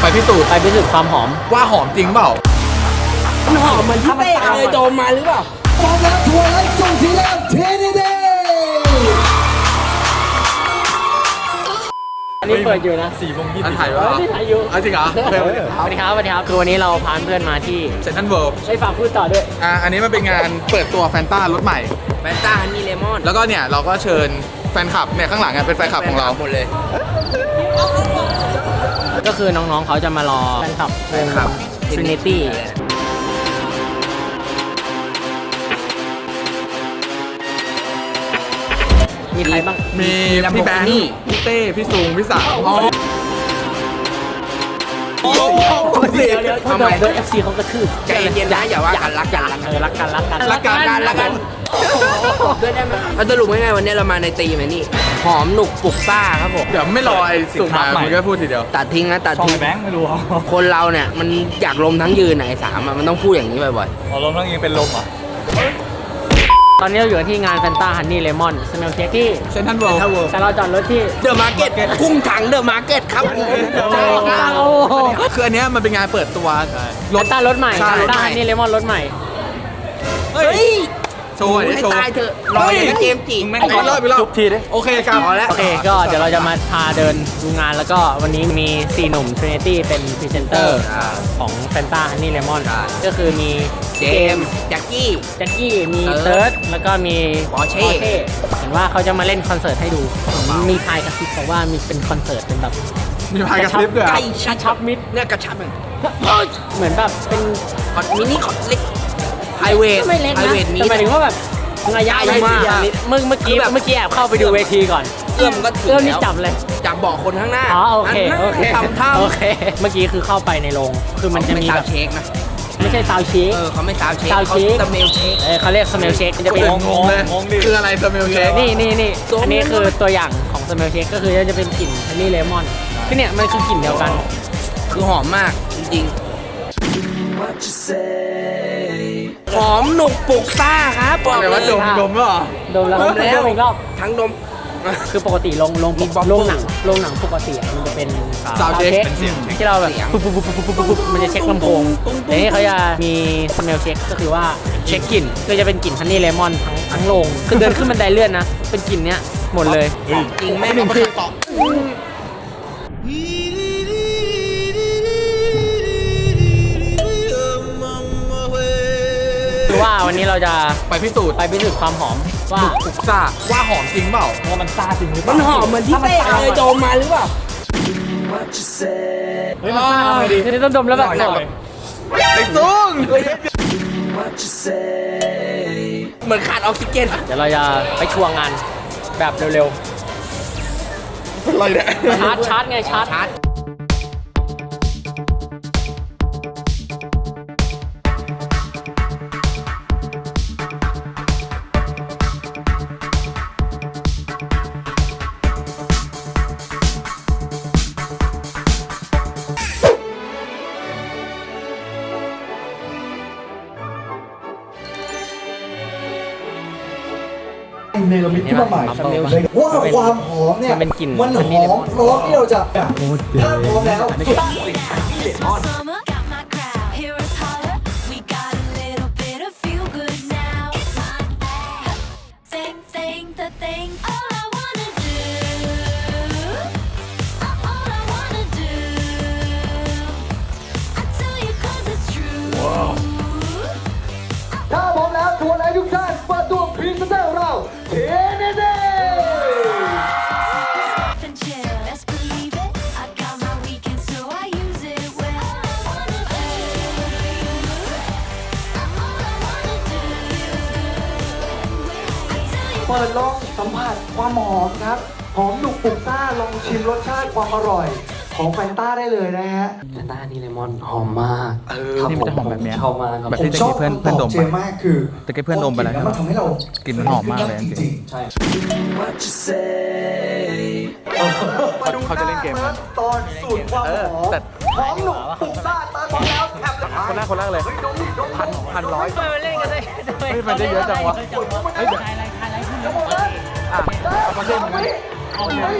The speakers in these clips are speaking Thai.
ไปพิสูจน์ไปพิสูจน์ความหอม ว่าหอมจริงเปล่า มันหอมเหมือนที่เต้เคยโดนมาหรือเปล่าพร้อมแล้วทัวร์ไลฟ์ส่งสีแดงเทนนิเดย์อันนี้เปิดอยู่นะสี่โมงยี่สิบถ่ายเอไว้อเหรอที่ถ่ายอยู่เอาจริงเหรอโอเคโอเคสวัสดีครับสวัสดีครับคือวันนี้เราพาเพื่อนมาที่เซนทันเวิลด์ไอ้ยฝากพูดต่อด้วย อะอันนี้มันเป็นงานเปิดตัวแฟนต้ารถใหม่แฟนต้าฮันนี่เลมอน แล้วก็เนี่ย เราก็เชิญแฟนคลับเนี่ยข้างหลังอะเป็นแฟนคลับของเราหมดเลย ก็คือน้องๆเขาจะมารอแฟนคลับแฟนคลับ Trinity มีใครบ้าง มีพี่แบงค์พี่เต้ พี่ซุงพี่สาวอ๋อเดี๋ยวเดี๋ยวทำไมโดน FC เขากระทืบใจเย็นๆนะอย่าว่ากันรักกันรักเออรักกันรักกันรักกันกันรักกัน ด้วยได้ไหมเอาสรุปง่ายๆวันนี้เรามาในตีมไอ้นี่ หอมหนุกปลุกซ่าครับผม เดี๋ยวไม่รอไอ้สุงมามึงก็พูดทีเดียว ตัดทิ้งนะตัดทิ้งแบงค์ไม่รู้คนเราเนี่ยมันอยากลมทั้งยืนไหนสามอะมันต้องพูดอย่างนี้บ่อยอ๋อลมทั้งยิงเป็นลมเหรอะตอนนี้เราอยู่ที่งานแฟนต้าฮันนี่เลมอนสเมลเค้กที่เซนทันเวิลด์แต่เราจอดรถที่ ๆ เดอะมาร์เก็ตกุ้งถังเดอะมาร์เก็ตครับผมใช่ครับโอ้โห คืออันเนี้ยมันเป็นงานเปิดตัวรถต้ารถใหม่ใช่ แฟนต้าฮันนี่เลมอนรถใหม่ เฮ้เฮ้ยย โชว์หน่อยดิให้โชว์ ตายเถอะรออย่างเกมจีไอ้รอบอีกรอบ จุบทีดิ โอเคครับพอแล้ว โอเคก็เดี๋ยวเราจะมาพาเดินดูงานแล้วก็วันนี้มี 4 หนุ่ม Trinity เป็นพรีเซนเตอร์ของแฟนต้าฮันนี่เลมอนก็คือมีเจมส์แจ็คกี้ แจ็คกี้ มีเติเติร์ร์ดดแล้วก็มี Porsche เห็นว่าเขาจะมาเล่นคอนเสิร์ตให้ดู มีพายกระซิบบอกว่ามีเป็นคอนเสิร์ตเป็นแบบมีพายกระซิบด้วยใกอะล้ชัดชับมิดเนี่ยกระชับมันเหมือนแบบเป็น คอนมินิคอนเล็ก ไฮเวทไม่เล็กไฮนะเวทมี แต่หมายถึงว่าแบบระยะใหญ่มาก เมื่อเมื่อกี้คือแบบเมื่อกี้แอบเข้าไปดูเวทีก่อนเอื้อมก็ถึงเริ่มนี่แล้วจับเลย จับเบาะคนข้างหน้าอ๋อโอเคนนั้นโอเคทำท่าโอเค เมื่อกี้คือเข้าไปในโรง คือมันจะมีไซาแบวบเช็คนะ ไม่ใช่ซาวชีคเออเขาไม่ซาวเช็ค Sound เขา check สเมลเช็คเออเขาเรียกสเมลเช็คจะเป็นงงเลยคืออะไรสเมลเชคนี่นี่นี่ตัวอันนี้มันคือตัวอย่างของสเมลเช็คก็คือจะเป็นกลิ่นฮันนี่เลมอนคือเนี่ยมันคือกลิ่นเดียวกัน คือหอมมากจริงๆ หอมหนุกปลุกซ่าครับบอกแต่เลว่ายดมดมเหรอดมแล้วดมแล้วดมอีกรอบ ทั้งดม คือปกติโรงโรงมี bumper โรงหนังโรงหนังปกติอะมันจะเป็น sound check check เป็นเสียงที่เราแบบเสียงปุ๊บปุ๊บปุ๊บปุ๊บปุ๊บปุ๊บมันจะเช็คลำโพงตุ้งตุ้งแต่นี่เขาจะมีสเมลเช็คก็คือว่าเช็คกลิ่นก็จะเป็นกลิ่นฮันนี่เลมอนทั้งทั้งโรงคือเดินขึ้นบันไดเลื่อนนะ เป็นกลิ่นเนี้ยหมดเลย จริงแม่งเอาไปต่อคือ ว่าวันนี้เราจะไปพิสูจน์ไปพิสูจน์ความหอมว่าปุกซ่าว่าหอมจริงเปล่าว่ามันซาจริงหรือเปมัล่านหอมเหมือนที่เต้เคยโดนมาหรือเปล่าเฮ้ยมันซาทำไมดีคือต้องดมแล้วแบบหน่อยไอ้ซุงเหมือนขาดออกซิเจนเดี๋ยวเราจะไปทัวร์งานแบบเร็วอะไรเนี่ยๆชาร์จชาร์จไงชาร์จชาร์จ เนรมิตขึ้นมาใหม่สเมลว่าความหอมเนี่ยมันเป็นกลิ่นมันหอมพร้อมที่เราจะแบบถ้าพร้อมแล้วสุด Summer got my crowd. เปิดลองสัมผัสความหอมครับหอมหนุกปลุกซ่าลองชิมรสชาติความอร่อย ของแฟนต้าได้เลยนะฮะแฟนต้านี่เลมอนหอมมากเออนี่มันจะหอมแบบเนี้ยเข้ามาครับแบบผมที่ตะชอกี้บเพื่อนคำตเพื่อนอบดมเจไปมากคือตะกี้เพื่อนดมไปแล้วมันทำให้เรากลิ่นหอมมากเลยจริงจริงๆใช่มาดูเขาจะเล่นเกมกันตอนสูตรความเออหอมแต่หอมหนุกปลุกซ่าตาพร้อมแล้วแคปเลยคนแรกคนแรกเลยฮ้ดมดิดมพันพันร้อยทำไมมันเล่นกันได้เฮ้ยมันได้เยอะจังวะเฮ้ยเดี๋ยว อะไรอะไระหมดแล้วอะเอามาเล่นมันเอาเลย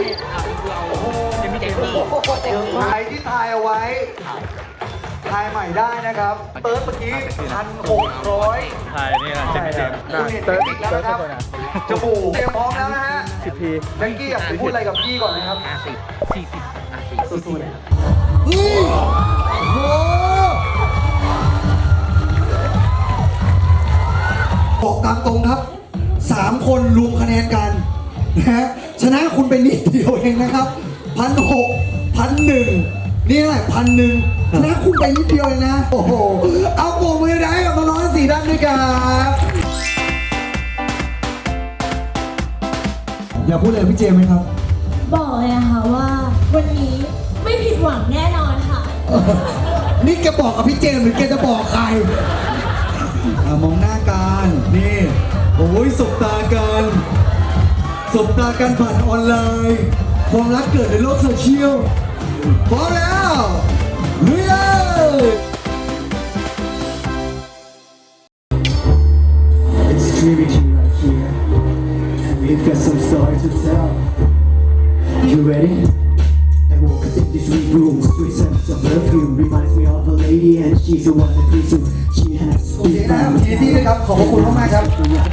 จะมีแต่ที่ ใครที่ทายเอาไว้ ทายใหม่ได้นะครับ เติร์ดเมื่อกี้พันหกร้อยใช่นี่นะเจ็ดสิบคุณเห็นเทคนิคแล้วนะครับจมูกเตรียมพร้อมแล้วนะฮะสิบทีแบงกี้อยากพูดอะไรกับพี่ก่อนนะครับสู้ๆเลยครับบอกตามตรงครับ สามคนรวมคะแนนกันนะฮะชนะคุณไปนิดเดียวเองนะครับพันหกพันหนึ่งนี่เท่าไหร่พันหนึ่งชนะคุณไปนิดเดียวเองนะ โอ้โห เอาโบกมือได้กับน้องๆสี่ด้านด้วยกันอยากพูดอะไรกับพี่เจมส์ไหมครับ บอกเลยนะคะว่าวันนี้ไม่ผิดหวังแน่นอนค่ะ นี่แกบอกกับพี่เจมส์หรือแกจะบอกใครอะมองหน้ากันนี่ โอ้ยสบตากันสบตากันผ่านออนไลน์ความรักเกิดในโลกโซเชียลพร้อมแล้วลุยเลย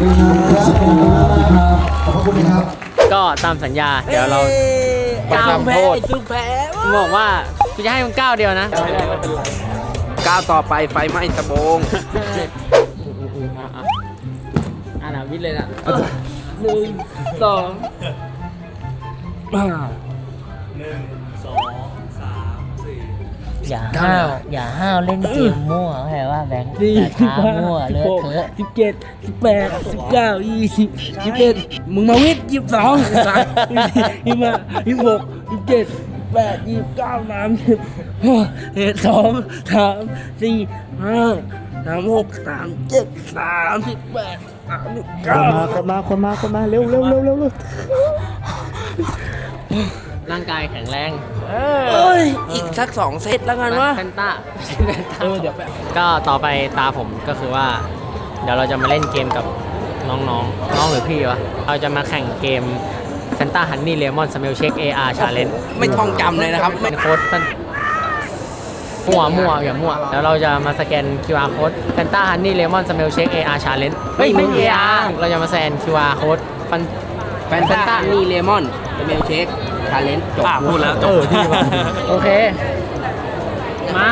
ขอบคุณครับขอบพระคุณนะครับ ก็ตามสัญญา เดี๋ยวเราก้าวแพ้โทษสุดแพ้บอกว่ากูจะให้มึงก้าวเดียวนะก้าวต่อไปไฟไหม้สะโบงอ่านะวิทย์เลยนะหนึ่งสองอ่า อย่าห้าวอย่าห้าวเล่นเกมมั่วเข้าใจว่าแบงค์อย่าท้ามั่วเลอะเทอะสิบเจ็ดสิบแปดสิบเก้ายี่สิบยี่สิบเอ็ดมึงมาวิทย์ยี่สิบสองยี่สิบสามยี่สิบห้ายี่สิบหกยี่สิบเจ็ดแปดยี่สิบเก้าสามสิบเอ็ดสองสามสี่ห้าสามหกสามเจ็ดสามสิบแปดสามสิบเก้าคนมาคนมาคนมาเร็วเร็วเร็วเร็วเร็วร่างกายแข็งแรง เอ้ย อีกสักสองเซตแล้วกันวะแฟนต้าเออเดี๋ยวก็ต่อไปตาผมก็คือว่า เดี๋ยวเราจะมาเล่นเกมกับน้องๆ น้องหรือพี่วะ เราจะมาแข่งเกม Fanta Honey Lemon Smell Check AR Challenge ไม่ท่องจำเลยนะครับเป็นโค้ด Fan- มั่วมั่วอย่ามั่วแล้วเราจะมาสแกน QR code Fanta Honey Lemon Smell Check AR Challenge เฮ้ย ไม่ AR เราจะมาแซน QR code ฟันแฟนตามีเลมอนเมลเชคทาเลนจบพูดแล้วจบที่มาโอเค มา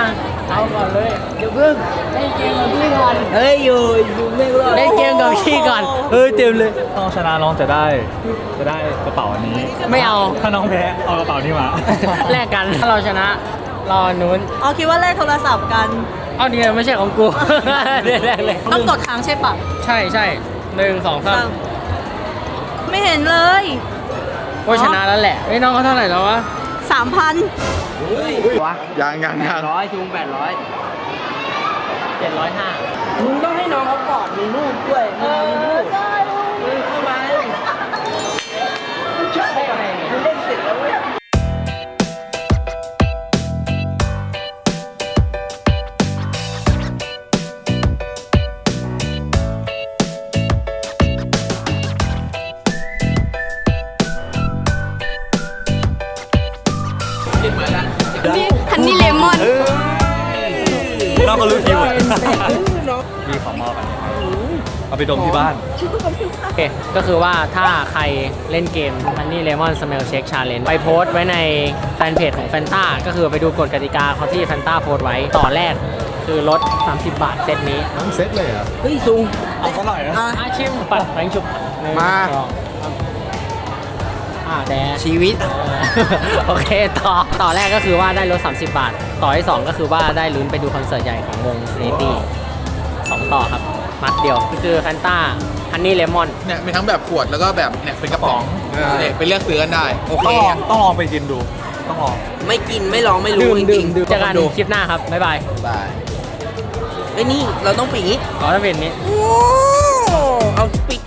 เอาก่อนเลยเดี๋ยวเพิ่งเล่นเกมกับพี่ก่อนเฮ้ยอยู่อยู่ไม่รอดเล่นเกมกับพี่ก่อน เฮ้ยเต็มเลย ต้องชนะน้องจะได้ จะได้กระเป๋าอันนี้ ไม่เอา ถ้าน้องแพ้เอากระเป๋านี้มาแลกกัน ถ้าเราชนะรอนู้นเอาคิดว่าแลกโทรศัพท์กัน เอาดีไม่ใช่ของกู เดี๋ยวแรกเลย ต้องกดค้างใช่ปะใช่ใช่หนึ่งสองสามไม่เห็นเลย ว่าชนะแล้วแหละเฮ้ยน้องเขาเท่าไหร่แล้ววะสามพันวะยังยังยังร้อยจูงแปดร้อยเจ็ดร้อยห้ามึงต้องให้น้องเขากอดมีรูปด้วยมึงเอามีรูป เอาไปดมที่บ้าน โอเค ก็คือว่าถ้าใครเล่นเกม Honey Lemon Smell Check Challenge ไปโพสต์ไว้ในแฟนเพจของ Fanta ก็คือไปดูกฎกติกาเขาที่ Fanta โพสต์ไว้ ต่อแรกคือลด 30 บาทเซตนี้ ทั้งเซตเลยเหรอเฮ้ยซุงเอาเท่าไหร่นะอาชิมปัดแบงค์ชุบหนึ่งมา สองสามอ่าแดง ชีวิต โอเค ต่อ ต่อแรกก็คือว่าได้ลด 30 บาท ต่อที่ 2 ก็คือว่าได้ลุ้นไปดูคอนเสิร์ตใหญ่ของวง Trinity สองต่อครับ มัดเดียวก็คือแฟนต้าฮันนี่เลมอน เนี่ยมีทั้งแบบขวดแล้วก็แบบเนี่ยเป็นกระป๋องเนี่ยไปเลือกซื้อกันได้ โอเค ต้องลองต้องลองไปกินดู ต้องลอง ไม่กินไม่ลองไม่รู้จริงๆเจอกันคลิปหน้าครับ บ๊ายบายบายไอ้ยนี่เราต้องปีกอย่างนี้ขอถ้าเป็นนี้ โอ้ เอาปีก